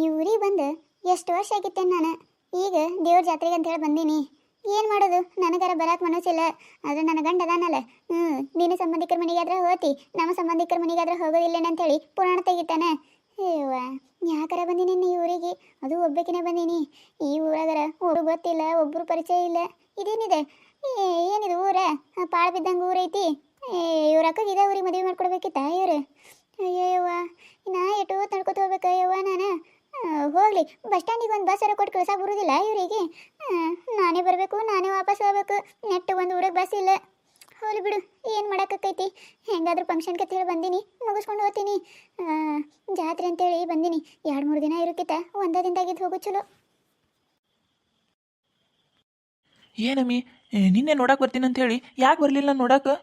ಈ ಊರಿಗೆ ಬಂದು ಎಷ್ಟು ವರ್ಷ ಆಗಿತ್ತೇನೆ ನಾನು? ಈಗ ದೇವ್ರ ಜಾತ್ರೆಗೆ ಅಂತ ಹೇಳಿ ಬಂದೀನಿ. ಏನು ಮಾಡೋದು? ನನಗಾರ ಬರಕ್ಕೆ ಮನಸ್ಸಿಲ್ಲ ಆದರೆ ನನ್ನ ಗಂಡ ಅದಾನಲ್ಲ. ಹ್ಞೂ ನಿನ್ನ ಸಂಬಂಧಿಕರ ಮನೆಗಾದ್ರೆ ಹೋತಿ, ನಮ್ಮ ಸಂಬಂಧಿಕರ ಮನೆಗಾದ್ರೆ ಹೋಗೋದಿಲ್ಲೇನೆ ಅಂತೇಳಿ ಪುರಾಣ ತೆಗಿತಾನೆ. ಅಯ್ಯವ್ವ ಯಾಕರ ಬಂದೀನಿ ಈ ಊರಿಗೆ? ಅದು ಒಬ್ಬಕಿನೇ ಬಂದೀನಿ. ಈ ಊರಾಗರ ಊರು ಗೊತ್ತಿಲ್ಲ ಒಬ್ಬರು ಪರಿಚಯ ಇಲ್ಲ. ಇದೇನಿದೆ? ಏನಿದು ಊರ? ಪಾಳ ಬಿದ್ದಂಗೆ ಊರೈತಿ ಇವ್ರ ಅಕ್ಕಗೆ ಇದೇ ಊರಿಗೆ ಮದುವೆ ಮಾಡ್ಕೊಡ್ಬೇಕಿತ್ತ ಇವ್ರು? ಅಯ್ಯವ್ವ ನಾ ಎಟೋ ತಡ್ಕೊತ ಹೋಗ್ಬೇಕು ಅಯ್ಯವ್ವ ನಾನು. ಹೋಗ್ಲಿ, ಬಸ್ ಸ್ಟ್ಯಾಂಡಿಗೆ ಒಂದು ಬಸ್ ಕೊಟ್ಟು ಕಳ್ಸಕ್ಕೆ ಬರುದಿಲ್ಲ ಇವರಿಗೆ. ನಾನೇ ಬರಬೇಕು, ನಾನೇ ವಾಪಸ್ ಹೋಗ್ಬೇಕು. ನೆಟ್ ಒಂದು ಊರಿಗೆ ಬಸ್ ಇಲ್ಲ. ಹೋಗ್ಲಿ ಬಿಡು, ಏನು ಮಾಡೋಕ್ಕೈತಿ ಹೆಂಗಾದ್ರೂ ಫಂಕ್ಷನ್ಗೆ ಹೇಳಿ ಬಂದೀನಿ, ಮುಗಿಸ್ಕೊಂಡು ಹೋಗ್ತೀನಿ. ಜಾತ್ರೆ ಅಂತೇಳಿ ಬಂದೀನಿ, ಎರಡು ಮೂರು ದಿನ ಇರೋಕ್ಕಿಂತ, ಒಂದೇ ದಿನದಾಗಿದ್ದು ಹೋಗು ಚಲೋ. ಏನಮ್ಮಿ ನಿನ್ನೆ ನೋಡಕ್ಕೆ ಬರ್ತೀನಿ ಅಂತ ಹೇಳಿ ಯಾಕೆ ಬರಲಿಲ್ಲ ನೋಡಕ್ಕೆ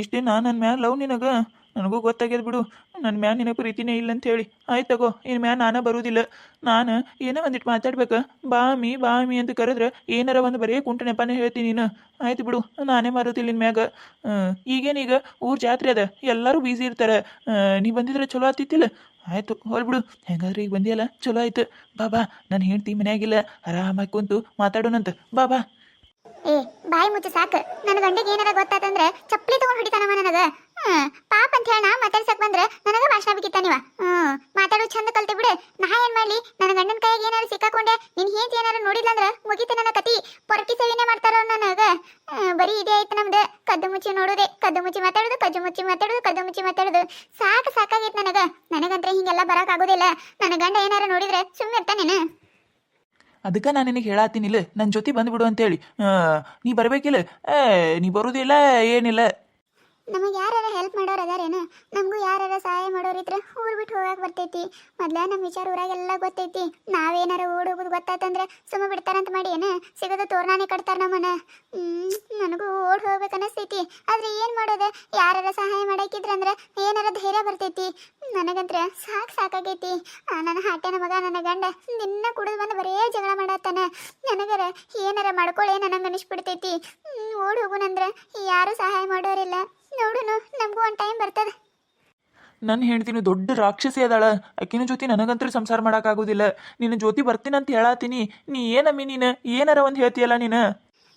ಇಷ್ಟು ನಾನು ನನ್ನ ಮ್ಯಾಲ ಲವ್ ನಿನಗೆ. ನನಗೂ ಗೊತ್ತಾಗ್ಯದ ಬಿಡು. ನನ್ನ ಮ್ಯಾನ್ ನಿನಗೆ ಪ್ರೀತಿನೇ ಇಲ್ಲ ಅಂತ ಹೇಳಿ. ಆಯ್ತು ತಗೋ ಇನ್ನು ಮ್ಯಾನ್ ನಾನೇ ಬರುವುದಿಲ್ಲ ನಾನು ಏನೋ ಒಂದಿಟ್ಟು ಮಾತಾಡ್ಬೇಕು? ಬಾಮಿ ಬಾಮಿ ಅಂತ ಕರೆದ್ರೆ ಏನಾರ ಒಂದು ಬರೀ ಕುಂಟ ನೆಪನೇ ಹೇಳ್ತೀನಿ ನೀನು. ಆಯ್ತು ಬಿಡು, ನಾನೇ ಬರೋದಿಲ್ಲ ನಿನ್ನ ಮ್ಯಾಗ. ಈಗೇನೀಗ ಊರು ಜಾತ್ರೆ ಅದ. ಎಲ್ಲರೂ ಬ್ಯುಸಿ ಇರ್ತಾರೆ. ನೀ ಬಂದಿದ್ರೆ ಚಲೋ ಆತಿತ್ತಿಲ್ಲ ಆಯಿತು ಬಿಡು. ಹೆಂಗಾದ್ರೆ ಈಗ ಬಂದಿಯಲ್ಲ? ಚಲೋ ಆಯ್ತು. ಬಾ ಬಾ, ನಾನು ಹೇಳ್ತಿ ಮನೆಯಾಗಿಲ್ಲ. ಆರಾಮಾಗಿ ಕುಂತು ಮಾತಾಡೋಣಂತ. ಬಾ ಬಾ. ಏ, ಬಾಯಿ ಮುಚ್ಚು ಸಾಕು. ನನ್ನ ಗಂಡಿಗೆ ಏನಾರ ಗೊತ್ತಾತಂದ್ರೆ ಚಪ್ಪಲಿ ತಗೊಂಡು ಹೊಡಿತಾನವ ನನಗ. ಪಾಪ ಅಂತ ಹೇಳ ಮಾತಾಡ್ಸಕ್ ಬಂದ್ರೆ ನನಗ ಭಾಷಣ ಬೇಕಿತ್ತ ಹ್ಮ್, ಮಾತಾಡೋ ಚಂದ ಕಲ್ತೆ ಬಿಡು. ನಾ ಏನ್ ಮಾಡ್ಲಿ? ನನ್ನ ಗಂಡನ ಕೈಯಾಗ ಏನಾರ ಸಿಕ್ಕಾಕೊಂಡೆ, ನಿನ್ ಹೇಂತಿ ಏನಾರ ನೋಡಿಲ್ಲ ಅಂದ್ರ ಮುಗೀತ ನನ್ನ ಕತಿ. ಪೊರಕಿ ಸೇವೆನೆ ಮಾಡ್ತಾರ ನನಗ. ಬರಿ ಇದೇ ಆಯ್ತು ನಮ್ದ. ಕದ್ದು ಮುಚ್ಚಿ ನೋಡುದೆ, ಕದ್ದು ಮುಚ್ಚಿ ಮಾತಾಡುದು, ಕದ್ದು ಮುಚ್ಚಿ ಮಾತಾಡುದು, ಕದ್ದು ಮುಚ್ಚಿ ಮಾತಾಡುದು. ಸಾಕು ಸಾಕಾಗೈತ್ ನನಗ. ನನಗಂತ್ರ ಹಿಂಗೆಲ್ಲ ಬರಕ್ ಆಗೋದಿಲ್ಲ. ನನ್ನ ಗಂಡ ಏನಾರ ನೋಡಿದ್ರೆ ಸುಮ್ಮನೆ ಅದಕ್ಕೆ ನಾನು ನಿನಗೆ ಹೇಳತ್ತೀನಿಲ್ಲ ನನ್ನ ಜೊತೆ ಬಂದ್ಬಿಡು ಅಂತೇಳಿ. ನೀ ಬರಬೇಕಿಲ್ಲ? ಏ, ನೀ ಬರೋದಿಲ್ಲ, ಏನಿಲ್ಲ. ನಮಗೆ ಯಾರ್ಯಾರ ಹೆಲ್ಪ್ ಮಾಡೋರು ಅದಾರೇನು? ನಮಗೂ ಯಾರ್ಯಾರ ಸಹಾಯ ಮಾಡೋರಿದ್ರೆ ಊರು ಬಿಟ್ಟು ಹೋಗಕ್ಕೆ ಬರ್ತೈತಿ. ಮೊದ್ಲ ನಮ್ಮ ವಿಚಾರ ಊರಾಗೆಲ್ಲ ಗೊತ್ತೈತಿ. ನಾವೇನಾರ ಓಡ್ ಹೋಗೋದು ಗೊತ್ತಾತಂದ್ರೆ ಸುಮ್ಮ ಬಿಡ್ತಾರಂತ ಮಾಡಿ ಏನು? ಸಿಗೋದು ತೋರ್ನಾನೆ ಕಟ್ತಾರೆ ನಮ್ಮನ್ನ. ಹ್ಮ್, ನನಗೂ ಓಡ್ ಹೋಗ್ಬೇಕು ಅನಿಸ್ತೈತಿ. ಆದ್ರೆ ಏನು ಮಾಡೋದು? ಯಾರ್ಯಾರ ಸಹಾಯ ಮಾಡಾಕಿದ್ರಂದ್ರೆ ಏನಾರ ಧೈರ್ಯ ಬರ್ತೈತಿ. ನನಗಂತ್ರ ಸಾಕು ಸಾಕಾಗೈತಿ. ನನ್ನ ಹಾಟೆನ ಮಗ ನನ್ನ ಗಂಡ ನಿನ್ನ ಕುಡಿದು ಬಂದು ಬರೇ ಜಗಳ ಮಾಡತ್ತಾನ. ನನಗರ ಏನಾರ ಮಾಡ್ಕೊಳ್ಳೆ ನನಗೆ ಅನಿಸ್ಬಿಡ್ತೈತಿ. ಓಡ್ ಹೋಗುನಂದ್ರೆ ಯಾರು ಸಹಾಯ ಮಾಡೋರಿಲ್ಲ. ನೋಡುನು ನಮಗೂ ಒಂದು ಟೈಮ್ ಬರ್ತದೆ. ನನ್ನ ಹೆಂಡ್ತಿನ ದೊಡ್ಡ ರಾಕ್ಷಸಿ ಅದಾಳ. ಆಕಿನ ಜೊತೆ ನನಗಂತೂ ಸಂಸಾರ ಮಾಡೋಕ್ಕಾಗೋದಿಲ್ಲ. ನಿನ್ನ ಜೊತೆ ಬರ್ತೀನಂತ ಹೇಳತ್ತೀನಿ ನೀ ಏನಮ್ಮಿ ನೀನು? ಏನಾರ ಒಂದು ಹೇಳ್ತೀಯಲ್ಲ ನೀನು?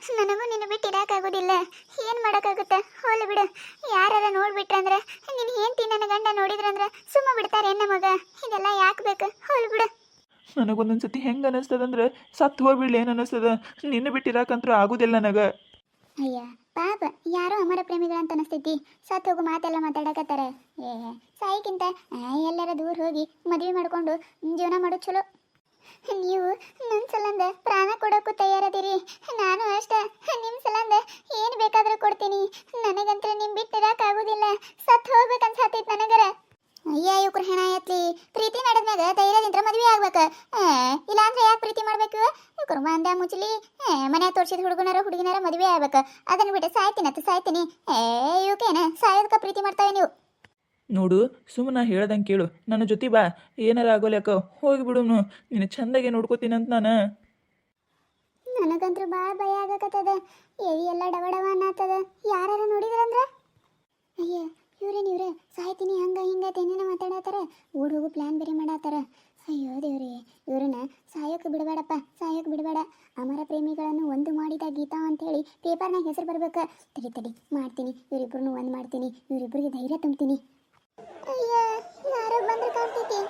ನನಗೂ ನಿನ್ನ ಬಿಟ್ಟು ಇರೋಕ್ಕಾಗೋದಿಲ್ಲ ಏನು ಮಾಡೋಕ್ಕಾಗುತ್ತೆ? ಹೋಲಿ ಬಿಡು. ಯಾರಾರ ನೋಡ್ಬಿಟ್ರಂದ್ರೆ ನಿನ್ನ ಹೆಂಡತಿ ನನ್ನ ಗಂಡ ನೋಡಿದ್ರಂದ್ರೆ ಸುಮ್ಮ ಬಿಡ್ತಾರೆ ಮಗ. ಇದೆಲ್ಲ ಯಾಕೆ ಬೇಕು? ಹೋಲಿ ಬಿಡು. ನನಗೊಂದೊಂದು ಸತಿ ಹೆಂಗೆ ಅನ್ನಿಸ್ತದಂದ್ರೆ ಸತ್ತು ಹೋಗ್ಬಿಡ್ಲಿ ಏನು ಅನ್ನಿಸ್ತದ ನಿನ್ನ ಬಿಟ್ಟಿರಾಕಂತೂ ಆಗೋದಿಲ್ಲ ನನಗೆ. ಅಯ್ಯ ಪಾಪ, ಯಾರೋ ಅಮರ ಅಂತ ಅನಿಸ್ತೈತಿ ಸತ್ ಹೋಗು, ಮಾತೆಲ್ಲ ಮಾತಾಡಕತ್ತಾರೆ. ಏ ಸಾಯಿಕ್ಕಿಂತ ಎಲ್ಲರ ದೂರ ಹೋಗಿ ಮದುವೆ ಮಾಡ್ಕೊಂಡು ಜೀವನ ಮಾಡೋ, ಚಲೋ. ನೀವು ನನ್ನ ಸಲಂದ ಪ್ರಾಣ ಕೊಡೋಕ್ಕೂ ತಯಾರದಿರಿ. ನಾನು ಅಷ್ಟೇ ನಿಮ್ಮ ಸಲಂದ ಏನು ಬೇಕಾದರೂ ಕೊಡ್ತೀನಿ. ನನಗಂತೂ ನಿಮ್ಮ ಬಿಟ್ಟಿರೋಕ್ಕಾಗೋದಿಲ್ಲ ಸತ್ ಹೋಗ್ಬೇಕನ್ಸತ್ತೈತಿ ನನಗರ. ಅಯ್ಯ ಇವ್ರ ಹೆಣ ಎತ್ಲಿ ಪ್ರೀತಿ ಮಾಡಿದ್ಮ್ಯಾಗ ಧೈರ್ಯದಿಂದ ಮದ್ವೆ ಆಗ್ಬೇಕ. ಇಲ್ಲ ಅಂದ್ರೆ ಯಾಕೆ ಪ್ರೀತಿ ಮಾಡ್ಬೇಕು? ಇವ್ರ ಮಂದ ಮುಚ್ಚಲಿ. ಮನೆ ತೋರ್ಸಿದ ಹುಡುಗನರ ಹುಡುಗಿನಾರ ಮದುವೆ ಆಗ್ಬೇಕು. ಅದನ್ನ ಬಿಟ್ಟು ಸಾಯ್ತೀನಿ ಅತ್ತ ಸಾಯ್ತೀನಿ. ಏ ಇವಕ್ಕೇನ ಸಾಯೋದಕ್ಕೆ ಪ್ರೀತಿ ಮಾಡ್ತಾವೆ ನೀವು? ನೋಡು ಸುಮ್ಮನೆ ಹೇಳ್ದಂಗೆ ಕೇಳು. ನನ್ನ ಜೊತೆ ಬಾ. ಏನಾರ ಆಗೋಲ್ಯಾಕ ಹೋಗಿಬಿಡು ನೀನು ಚಂದಾಗೆ ಅಂತ ನಾನು. ನನಗಂತೂ ಭಾಳ ಭಯ ಆಗಕತ್ತದ. ಎವಿ ಎಲ್ಲ ಡವ ಡವ ಅನ್ನತ್ತದ. ಯಾರು ನೋಡಿದ್ರಂದ್ರ? ಅಯ್ಯ ಇವ್ರೇನು ಇವ್ರೆ? ಸಾಯ್ತ ಹೋಗು ಪ್ಲಾನ್ ಬೇರೆ ಮಾಡತ್ತಾರ ಅಯ್ಯೋ ದೇವ್ರಿ, ಇವ್ರನ್ನ ಸಾಯೋಕೆ ಬಿಡಬೇಡಪ್ಪ, ಸಾಯೋಕೆ ಬಿಡಬೇಡ. ಅಮರ ಪ್ರೇಮಿಗಳನ್ನು ಒಂದು ಮಾಡಿದ ಗೀತಾ ಅಂತೇಳಿ ಪೇಪರ್ನಾಗ ಹೆಸರು ಬರ್ಬೇಕು. ತಡಿ ತಡಿ, ಮಾಡ್ತೀನಿ. ಇವರಿಬ್ಬರನ್ನು ಒಂದು ಮಾಡ್ತೀನಿ. ಇವರಿಬ್ಬರಿಗೆ ಧೈರ್ಯ ತುಂಬ್ತೀನಿ. ಅಯ್ಯೋ, ಯಾರೋ ಬಂದ್ರೆ ಕಾಣ್ತೈತಿ.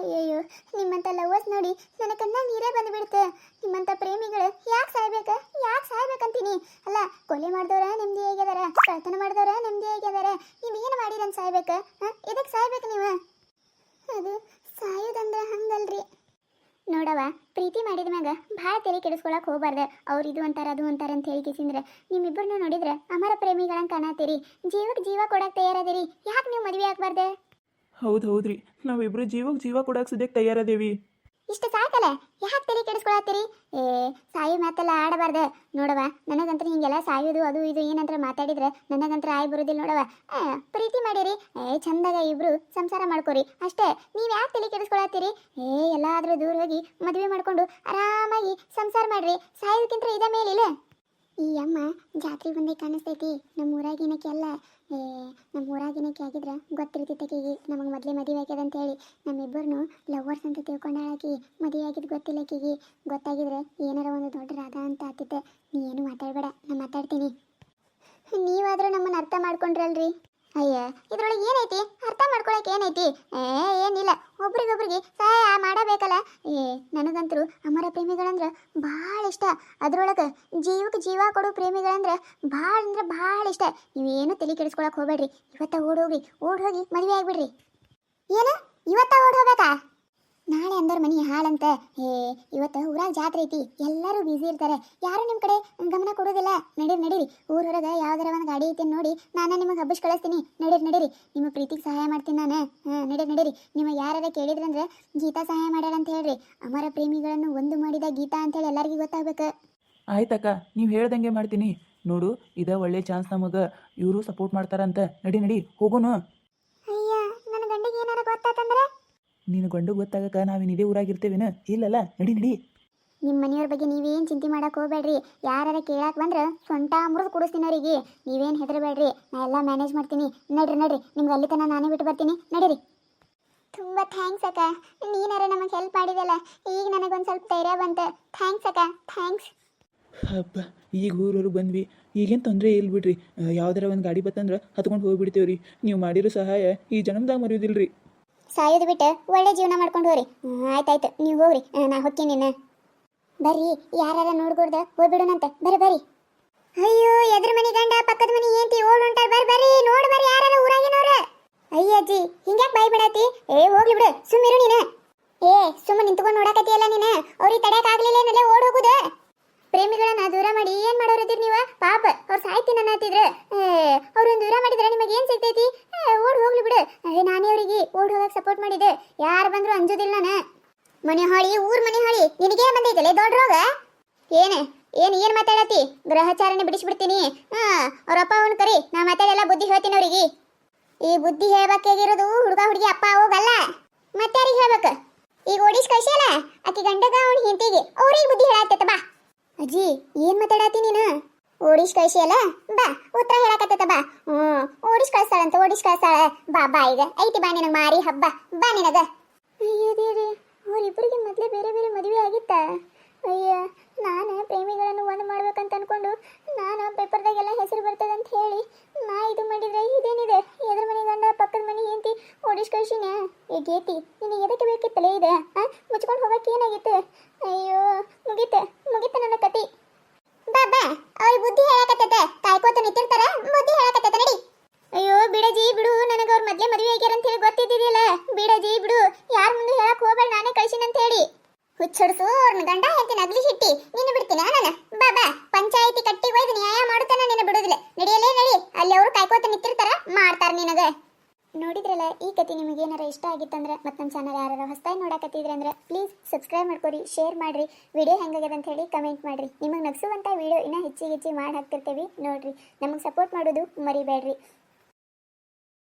ಅಯ್ಯಯ್ಯೋ, ನಿಮ್ಮಂತ ಲವರ್ಸ್ ನೋಡಿ ನನ್ನ ಕಣ್ಣ ನೀರೇ ಬಂದುಬಿಡುತ್ತೆ. ನಿಮ್ಮಂತ ಪ್ರೇಮಿಗಳು ಯಾಕೆ ಸಾಯ್ಬೇಕು? ಯಾಕೆ ಸಾಯ್ಬೇಕಂತೀನಿ? ಅಲ್ಲ, ಕೊಲೆ ಮಾಡಿದವ್ರ ನೆಮ್ಮದಿ ಹೇಗಿದ್ದಾರೆ ಕಳ್ತನ ಮಾಡಿದವ್ರ ನೆಮ್ಮದಿ ಹೇಗಿದ್ದಾರೆ ನೀವು ಏನು ಮಾಡಿರಂತ ಹಾಂ? ಇದಕ್ಕೆ ಸಾಯ್ಬೇಕು ನೀವು? ಅದು ಸಾಯೋದಂದ್ರೆ ಹಂಗಲ್ರಿ. ನೋಡವ ಪ್ರೀತಿ ಮಾಡಿದ ಮ್ಯಾಗ ಭಾಳ ತೆರೆ ಕೆಡಿಸ್ಕೊಳಕ್ ಹೋಗ್ಬಾರ್ದು. ಅವ್ರು ಇದು ಅಂತಾರೆ, ಅದು ಅಂತಾರ ಅಂತ ಹೇಳಿ ಕಿಸಿಂದ್ರೆ ನಿಮ್ಮಿಬ್ಬರನ್ನ ನೋಡಿದ್ರೆ ಅಮರ ಪ್ರೇಮಿಗಳಂಗೆ ಕಾಣತ್ತೀರಿ. ಜೀವಕ್ಕೆ ಜೀವ ಕೊಡಕ್ಕೆ ತಯಾರದಿರಿ. ಯಾಕೆ ನೀವು ಮದುವೆ ಆಗ್ಬಾರ್ದೆ? ಹೌದು ಹೌದ್ರಿ. ನಾವಿಬ್ರು ಜೀವಕ್ಕೆ ಜೀವ ಕೊಡಕ್ಕೆ ಸದ್ಯಕ್ಕೆ ತಯಾರದೇವಿ. ಇಷ್ಟ ಸಾಕಲ್ಲ. ಯಾಕೆ ತಲೆ ಕೆಡಿಸ್ಕೊಳತ್ತೀರಿ? ಏ ಸಾಯಿ ಮಾತೆಲ್ಲ ಆಡಬಾರ್ದ. ನೋಡವ ನನಗಂತ್ರ ಹಿಂಗೆಲ್ಲ ಸಾಯೋದು ಅದು ಇದು ಏನಂತ್ರ ಮಾತಾಡಿದ್ರೆ ನನಗಂತ್ರ ಆಯ್ ಬರೋದಿಲ್ಲ ನೋಡವ ಆ, ಪ್ರೀತಿ ಮಾಡಿರಿ. ಏ ಚಂದಾಗ ಇಬ್ರು ಸಂಸಾರ ಮಾಡ್ಕೊರಿ. ಅಷ್ಟೇ ನೀವು ಯಾಕೆ ತಲೆ ಕೆಡಿಸ್ಕೊಳತ್ತೀರಿ? ಏ ಎಲ್ಲಾದ್ರೂ ದೂರ ಹೋಗಿ ಮದುವೆ ಮಾಡ್ಕೊಂಡು ಆರಾಮಾಗಿ ಸಂಸಾರ ಮಾಡ್ರಿ. ಸಾಯೋದಕ್ಕಿಂತ ಇದ ಮೇಲಿಲ್ಲ. ಈ ಅಮ್ಮ ಜಾತ್ರೆ ಬಂದೇ ಕಾಣಿಸ್ತೈತಿ. ನಮ್ಮ ಊರಾಗಿನಕ್ಕೆಲ್ಲ ಏ ನಮ್ಮ ಊರಾಗಿನಕ್ಕೆ ಆಗಿದ್ರೆ? ಗೊತ್ತಿರ್ತಿತ್ತಕಿಗೆ ನಮಗೆ ಮೊದಲೇ ಮದುವೆ ಆಗ್ಯದ ಅಂತ ಹೇಳಿ. ನಮ್ಮಿಬ್ಬರನ್ನು ಲವರ್ಸ್ ಅಂತ ತಿಳ್ಕೊಂಡಾಳಕಿ ಮದುವೆ ಗೊತ್ತಿಲ್ಲ ಆಕಿಗೆ. ಗೊತ್ತಾಗಿದ್ರೆ ಏನಾರ ಒಂದು ದೊಡ್ಡ ರಾಧ ಅಂತ ಆತಿದ್ದೆ. ನೀ ಏನು ಮಾತಾಡಬೇಡ, ನಾನು ಮಾತಾಡ್ತೀನಿ. ನೀವಾದರೂ ನಮ್ಮನ್ನು ಅರ್ಥ ಮಾಡ್ಕೊಂಡ್ರಲ್ರಿ? ಅಯ್ಯ, ಇದ್ರೊಳಗೆ ಏನೈತಿ? ಅರ್ಥ ಮಾಡ್ಕೊಳಕ್ಕೆ ಏನೈತಿ? ಏ, ಏನಿಲ್ಲ. ಒಬ್ರಿಗೊಬ್ರಿಗೆ ಸಹಾಯ ಮಾಡಬೇಕಲ್ಲ. ಏ ನನಗಂತರೂ ಅಮರ ಪ್ರೇಮಿಗಳಂದ್ರೆ ಭಾಳ ಇಷ್ಟ. ಅದರೊಳಗೆ ಜೀವಕ್ಕೆ ಜೀವ ಕೊಡೋ ಪ್ರೇಮಿಗಳಂದ್ರೆ ಭಾಳ ಅಂದ್ರೆ ಭಾಳ ಇಷ್ಟ. ನೀವೇನು ತಲೆ ಕೆಡಿಸ್ಕೊಳಕ್ ಹೋಗ್ಬೇಡ್ರಿ. ಇವತ್ತ ಓಡ ಹೋಗಿ ಓಡ್ ಹೋಗಿ ಮದುವೆ ಆಗ್ಬಿಡ್ರಿ. ಏನು? ಇವತ್ತ ಓಡ್ ಹೋಗ್ಬೇಕಾ ನಾಳೆ ಅಂದರ ಮನಿ ಹಾಳಂತ. ಏ, ಇವತ್ತು ಊರಾಗ ಜಾತ್ರೆ ಐತಿ. ಎಲ್ಲರೂ ಬ್ಯುಸಿ ಇರ್ತಾರೆ. ಯಾರು ನಿಮ್ಮ ಕಡೆ ಗಮನ ಕೊಡೋದಿಲ್ಲ? ನಡೀರಿ ನಡೀರಿ. ಊರ ಹೊರಗೆ ಯಾವ್ದಾರ ಒಂದು ಗಾಡಿ ಐತಿ ನೋಡಿ ನಾನು ನಿಮಗೆ ಹಬ್ಬಿಸಿ ಕಳಿಸ್ತೀನಿ. ನಡೀರಿ ನಡೀರಿ. ನಿಮ್ಮ ಪ್ರೀತಿಗೆ ಸಹಾಯ ಮಾಡ್ತೀನಿ ನಾನು. ಹಾಂ, ನಡೀರಿ ನಡೀರಿ. ನಿಮಗೆ ಕೇಳಿದ್ರೆ ಕೇಳಿದ್ರಂದ್ರೆ ಗೀತಾ ಸಹಾಯ ಮಾಡ್ಯಾಳ ಅಂತ ಹೇಳ್ರಿ. ಅಮರ ಪ್ರೇಮಿಗಳನ್ನು ಒಂದು ಮಾಡಿದ ಗೀತಾ ಅಂತೇಳಿ ಎಲ್ಲರಿಗೂ ಗೊತ್ತಾಗ್ಬೇಕು. ಆಯ್ತಕ್ಕ, ನೀವು ಹೇಳ್ದಂಗೆ ಮಾಡ್ತೀನಿ. ನೋಡು, ಇದ ಒಳ್ಳೆ ಚಾನ್ಸ್ ನಮಗೆ. ಇವರು ಸಪೋರ್ಟ್ ಮಾಡ್ತಾರಂತ. ನಡಿ ನಡಿ, ಹೋಗೋನು ಅಯ್ಯ ನನ್ನ ಗಂಡಿಗೆ ಏನಾರ ಗೊತ್ತಾತಂದ್ರೆ ನೀನು ಗಂಡು ಗೊತ್ತಾಗಕ್ಕ ನಾವೇನು ಇದೇ ಊರಾಗಿರ್ತೇವೇನ? ಇಲ್ಲಲ್ಲ ನಡಿ ನಡಿ. ನಿಮ್ಮ ಮನೆಯವ್ರ ಬಗ್ಗೆ ನೀವೇನು ಚಿಂತೆ ಮಾಡಕ್ಕೆ ಹೋಗ್ಬೇಡ್ರಿ. ಯಾರಾರ ಕೇಳಕ್ಕೆ ಬಂದ್ರೆ ಸೊಂಟ ಮುರಿದು ಕುಡಿಸ್ತೀನಿ ಅವರಿಗೆ. ನೀವೇನು ಹೆದರಬೇಡ್ರಿ ನಾ ಎಲ್ಲ ಮ್ಯಾನೇಜ್ ಮಾಡ್ತೀನಿ. ನಡ್ರಿ ನಡ್ರಿ ನಿಮ್ಗೆ ಅಲ್ಲಿ ತನಕ ನಾನೇ ಬಿಟ್ಟು ಬರ್ತೀನಿ. ನಡೀರಿ. ತುಂಬ ಥ್ಯಾಂಕ್ಸ್ ಅಕ್ಕ. ನೀನಾರ ನಮಗೆ ಹೆಲ್ಪ್ ಮಾಡಿದಲ್ಲ ಈಗ ನನಗೊಂದು ಸ್ವಲ್ಪ ಧೈರ್ಯ ಬಂತು. ಥ್ಯಾಂಕ್ಸ್ ಅಕ್ಕ ಥ್ಯಾಂಕ್ಸ್ ಹಬ್ಬ ಈಗ ಊರವ್ರಿಗೆ ಬಂದ್ವಿ. ಈಗೇನು ತೊಂದರೆ ಇಲ್ಲ ಬಿಡ್ರಿ ಯಾವ್ದಾರ ಒಂದು ಗಾಡಿ ಬತ್ತಂದ್ರೆ ಹತ್ಕೊಂಡು ಹೋಗ್ಬಿಡ್ತೇವ್ರಿ. ನೀವು ಮಾಡಿರೋ ಸಹಾಯ ಈ ಜನ್ಮದಾಗ ಮರೆಯೋದಿಲ್ರಿ. ಸಾಯೋದು ಬಿಟ್ಟು ಒಳ್ಳೆ ಜೀವನ ಮಾಡ್ಕೊಂಡು ಹೋಗ್ರಿ. ಆಯ್ತಾಯ್ತು. ನೀವು ಹೋಗ್ರಿ. ನಾ ನಿನ್ನ. ಬರ್ರಿ, ಯಾರಾರ ನೋಡ್ಕೊಡ್ದ ಹೋಗ್ಬಿಡೋಣಂತೆ. ಬರ್ರಿ ಬರ್ರಿ. ಅಯ್ಯೋ, ಎದ್ರ ಮನಿ ಗಂಡ, ಪಕ್ಕದ ಮನಿ ಏಂತಿ ಓಡ್ ಹೊಂಟಾರ. ಬರ್ರಿ ಬರ್ರಿ. ನೋಡ್ ಬರ್ರಿ ಯಾರಾರ ಊರಾಗಿನವ್ರ. ಅಯ್ಯ ಅಜ್ಜಿ, ಹಿಂಗ್ಯಾಕ್ ಬಾಯ್ ಬಿಡಾತಿ? ಏ, ಹೋಗ್ಲಿ ಬಿಡು. ಸುಮ್ಮಿರು ನೀನು. ಏ, ಸುಮ್ಮ ನಿಂತ್ಕೊಂಡು ನೋಡಕತ್ತಿಯಲ್ಲ ನೀನ? ಅವ್ರಿಗೆ ತಡ್ಯಾಕ ಆಗ್ಲಿಲ್ಲ ಏನಲ್ಲೇ ಓಡ್ ಪ್ರೇಮಿಗಳನ್ನ ದೂರ ಮಾಡಿ ಏನ್ ಮಾಡೋರಿದ್ದೀರಿ ನೀವ? ಪಾಪ, ಅವ್ರು ಸಾಯ್ತೀನಿ ಅನ್ನತ್ತಿದ್ರೆ ಅವ್ರನ್ನ ದೂರ ಮಾಡಿದ್ರೆ ನಿಮಗೆ ಏನ್ ಸಿಗ್ತೈತಿ? ಓಡ್ ಹೋಗ್ಲಿ ಬಿಡು. ನಾನೇ ಅವರಿಗೆ ಓಡ್ ಹೋಗಕ್ ಸಪೋರ್ಟ್ ಮಾಡಿದೆ ಯಾರ್ ಬಂದ್ರು ಅಂಜೋದಿಲ್ಲ ನಾನು. ಮನೆ ಹಾಳಿ, ಊರ್ ಮನೆ ಹಾಳಿ, ನಿನಗೆ ಬಂದೈತಲ್ಲ ದೊಡ್ಡ ರೋಗ? ಏನ, ಏನ್ ಏನ್ ಮಾತಾಡತಿ ಗ್ರಹಚಾರನೆ ಬಿಡಿಸ್ಬಿಡ್ತೀನಿ. ಹಾ ಅವ್ರಪ್ಪ ಅವನ್ ಕರಿ. ನಾ ಮಾತಾಡೆಲ್ಲ, ಬುದ್ಧಿ ಹೇಳ್ತೀನಿ ಅವ್ರಿಗೆ. ಈ ಬುದ್ಧಿ ಹೇಳ್ಬೇಕಾಗಿರೋದು ಹುಡುಗ, ಹುಡುಗಿ, ಅಪ್ಪ, ಹೋಗಲ್ಲ. ಮತ್ತೆ ಯಾರಿಗೆ ಹೇಳ್ಬೇಕು? ಈಗ ಓಡಿಸ್ ಕಳ್ಸಿಯಲ್ಲ ಆಕಿ ಗಂಡಗ, ಅವ್ನ ಹಿಂತಿಗೆ ಅವ್ರಿಗೆ ಬುದ್ಧಿ ಹೇಳತ್ತೈತ ಬಾ. ಅಜ್ಜಿ, ಏನ್ ಮಾತಾಡತಿ ನೀನ? ಓಡಿಸ್ ಕಳ್ಸಿಯಲ್ಲ ಬಾ, ಉತ್ತರ ಹೇಳಕತ್ತ ಬಾ. ಹ್ಮ್, ಓಡಿಸ್ ಕಳ್ಸಾಳಂತ ಓಡಿಸ್ ಕಳ್ಸಾಳ ಬಾ ಬಾ ಈಗ. ಐತಿ ಬಾ ನಿನಗ ಮಾರಿ ಹಬ್ಬ ಬಾ. ನಿನಗ. ಅಯ್ಯೋ ದೇವ್ರಿ ಅವರಿಬ್ಬರಿಗೆ ಮೊದಲೇ ಬೇರೆ ಬೇರೆ ಮದುವೆ ಆಗಿತ್ತ? ಅಯ್ಯ, ನಾನು ಪ್ರೇಮಿಗಳನ್ನು ಒಂದು ಮಾಡ್ಬೇಕಂತ ಅನ್ಕೊಂಡು ನಾನು ಪೇಪರ್ದಾಗೆಲ್ಲ ಹೆಸರು ಬರ್ತದೆ ಅಂತ ಹೇಳಿ ನಾ ಇದು ಮಾಡಿದ್ರೆ ಇದೇನಿದೆ? ಎದ್ರ ಮನೆ ಗಂಡ, ಪಕ್ಕದ ಮನೆ ಹೆಂಡತಿ ಓಡಿಸ್ ಕಳ್ಸಿನ? ಏ ಗೇತಿ, ನಿನಗೆ ಎದಕ್ಕೆ ಬೇಕಿತ್ತಲೇ ಇದೆ ಮುಚ್ಕೊಂಡು ಹೋಗಕ್ಕೆ ಏನಾಗಿತ್ತು? ಅಯ್ಯೋ, ಮುಗೀತ, ಮುಗಿತೆ ನನ್ನ ಕತಿ ಬಾಬಾ ಅವ್ರ ಬುದ್ಧಿ ಹೇಳಕತ್ತೈತೆ ಕಾಯ್ಕೋತ ನಿಂತಿರ್ತಾರ, ಬುದ್ಧಿ ಹೇಳಕತ್ತೈತೆ ನಡಿ. ಅಯ್ಯೋ, ಬಿಡಜಿ, ಬಿಡು, ನನಗೆ ಅವ್ರ ಮೊದ್ಲೇ ಮದುವೆ ಆಗ್ಯಾರ ಅಂತ ಹೇಳಿ ಗೊತ್ತಿದ್ದಿಲ್ಲ ಬಿಡಜಿ, ಬಿಡು, ಯಾರ ಮುಂದೆ ಹೇಳಕ್ ಹೋಗ್ಬೇಡ, ನಾನೇ ಕಳ್ಸಿನಂತ ಹೇಳಿ. ಹುಚ್ಚಡ್ಸು ಅವ್ರನ್ನ ಗಂಡ ಹೇಳ್ತೀನಿ ನಗ್ಲಿ ಹಿಟ್ಟಿ ನೀನು ಬಿಡ್ತೀನಿ ನಾನು ಬಾಬಾ ಪಂಚಾಯಿತಿ ಪಂಚಾಯತಿ ಕಟ್ಟಿ ಒಯ್ದು ನ್ಯಾಯ ಮಾಡುತ್ತಾನ ನಿನ್ನ ಬಿಡುದಿಲ್ಲ ನಡಿಯಲೇ ನಡಿ. ಅಲ್ಲಿ ಅವರು ಕಾಯ್ಕೋತ ನಿಂತಿರ್ತಾರ, ಮಾಡ್ತಾರ ನಿನಗ. ನೋಡಿದ್ರಲ್ಲ, ಈ ಕತೆ ನಿಮಗೆ ಏನಾರ ಇಷ್ಟ ಆಗಿತ್ತಂದ್ರೆ ಮತ್ತು ನಮ್ಮ ಚಾನಲ್ ಯಾರು ಹೊಸದಾಗಿ ನೋಡಕತ್ತಿದ್ರೆ ಅಂದ್ರೆ ಪ್ಲೀಸ್ ಸಬ್ಸ್ಕ್ರೈಬ್ ಮಾಡ್ಕೊರಿ ಶೇರ್ ಮಾಡ್ರಿ ವಿಡಿಯೋ ಹೆಂಗಾಗ್ಯದ ಅಂತ ಹೇಳಿ ಕಮೆಂಟ್ ಮಾಡ್ರಿ. ನಿಮಗೆ ನಗಿಸುವಂಥ ವಿಡಿಯೋ ಇನ್ನೂ ಹೆಚ್ಚಿಗೆ ಹೆಚ್ಚಿಗೆ ಮಾಡಿ ಹಾಕ್ತಿರ್ತೀವಿ. ನೋಡ್ರಿ, ನಮಗೆ ಸಪೋರ್ಟ್ ಮಾಡೋದು ಮರಿಬೇಡ್ರಿ.